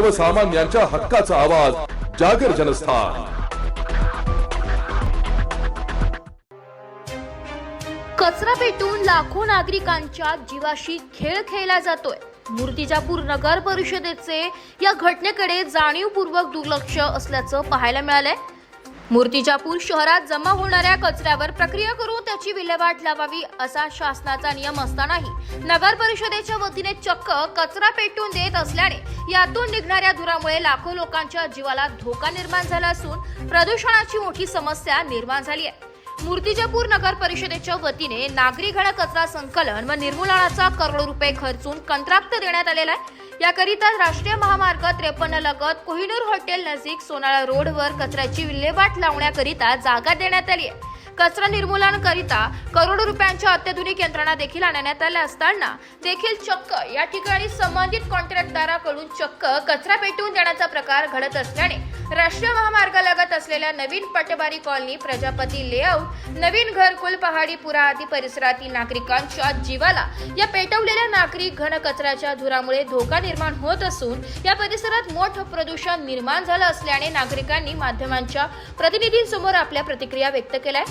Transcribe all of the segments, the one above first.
सर्वसामान्यांच्या हक्काचा आवाज जागर जनस्थान. कचरा पेटून लाखो नागरिकांच्या जीवाशी खेळ खेळला जातोय. मूर्तिजापूर नगर परिषदेचे या घटनेकडे जाणीवपूर्वक दुर्लक्ष असल्याचं पाहायला मिळालंय. मूर्तिजापूर शहरात जमा होणाऱ्या कचऱ्यावर प्रक्रिया करून त्याची विल्हेवाट लावावी असा शासनाचा नियम असतानाही नगर परिषदेच्या वतीने चक्क कचरा पेटून देत असल्याने यातून निघणाऱ्या धुरामुळे लाखो लोकांच्या जीवाला धोका निर्माण झाला असून प्रदूषणाची मोठी समस्या निर्माण झाली आहे. मूर्तिजापूर नगर परिषदेच्या वतीने नागरी घन कचरा संकलन व निर्मूलनाचा करोडो रुपये खर्चून कंत्राप्त देण्यात आलेला आहे. याकरिता राष्ट्रीय महामार्ग त्रेपन्न लगत कोहिनूर हॉटेल नजीक सोनाळा रोडवर कचऱ्याची विल्हेवाट लावण्याकरिता जागा देण्यात आली आहे. कचरा निर्मूलन करिता करोडो रुपयांच्या अत्याधुनिक यंत्रणा देखील आणण्यात आल्या असताना देखील चक्क या ठिकाणी संबंधित कॉन्ट्रॅक्टदाराकडून चक्क कचरा पेटवून देण्याचा प्रकार घडत असल्याने राष्ट्रीय महामार्गालगत असलेल्या नवीन पटबारी कॉलनी प्रजापती लेआउट नवीन घरकुल पहाडीपुरा आदी परिसरातील नागरिकांच्या जीवाला या पेटवलेल्या नागरिक घन कचऱ्याच्या धुरामुळे धोका निर्माण होत असून या परिसरात मोठं प्रदूषण निर्माण झालं असल्याने नागरिकांनी माध्यमांच्या प्रतिनिधींसमोर आपल्या प्रतिक्रिया व्यक्त केल्या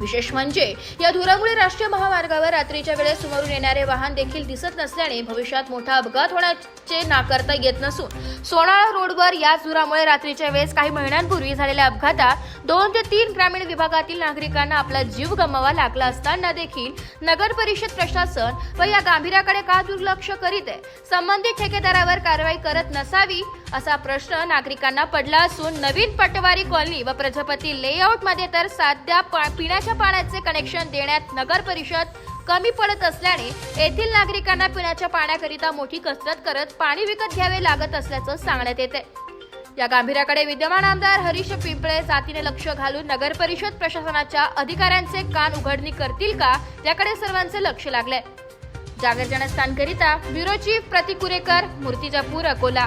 विशेष म्हणजे या धुरामुळे राष्ट्रीय महामार्गावर रात्रीच्या वेळेस समोरून येणारे वाहन देखील दिसत नसल्याने भविष्यात मोठा अपघात होण्याचे नाकारता येत नसून सोनाळा रोडवर याच धुरामुळे रात्रीच्या वेळेस काही महिन्यांपूर्वी झालेल्या अपघातात दोन ते तीन ग्रामीण विभागातील नागरिकांना आपला जीव गमावा लागला असताना देखील नगर परिषद प्रशासन व या गांभीर्याकडे का दुर्लक्ष करीत आहे? संबंधित ठेकेदारावर कारवाई करत नसावी असा प्रश्न नागरिकांना पडला असून नवीन पटवारी कॉलनी व प्रजापती लेआउटमध्ये तर साध्या पा- पिण्याच्या पाण्याचे कनेक्शन देण्यात नगर परिषद कमी पडत असल्याने येथील नागरिकांना पिण्याच्या पाण्याकरिता मोठी कसरत करत पाणी विकत घ्यावे लागत असल्याचं सांगण्यात येते या गांभीर्याकडे विद्यमान आमदार हरीश पिंपळे जातीने लक्ष घालून नगर परिषद प्रशासनाच्या अधिकाऱ्यांचे कान उघडणी करतील का? याकडे सर्वांचे लक्ष लागले जागर जनस्थानकरिता ब्युरो चीफ प्रतिकुरेकर मूर्तिजापूर अकोला.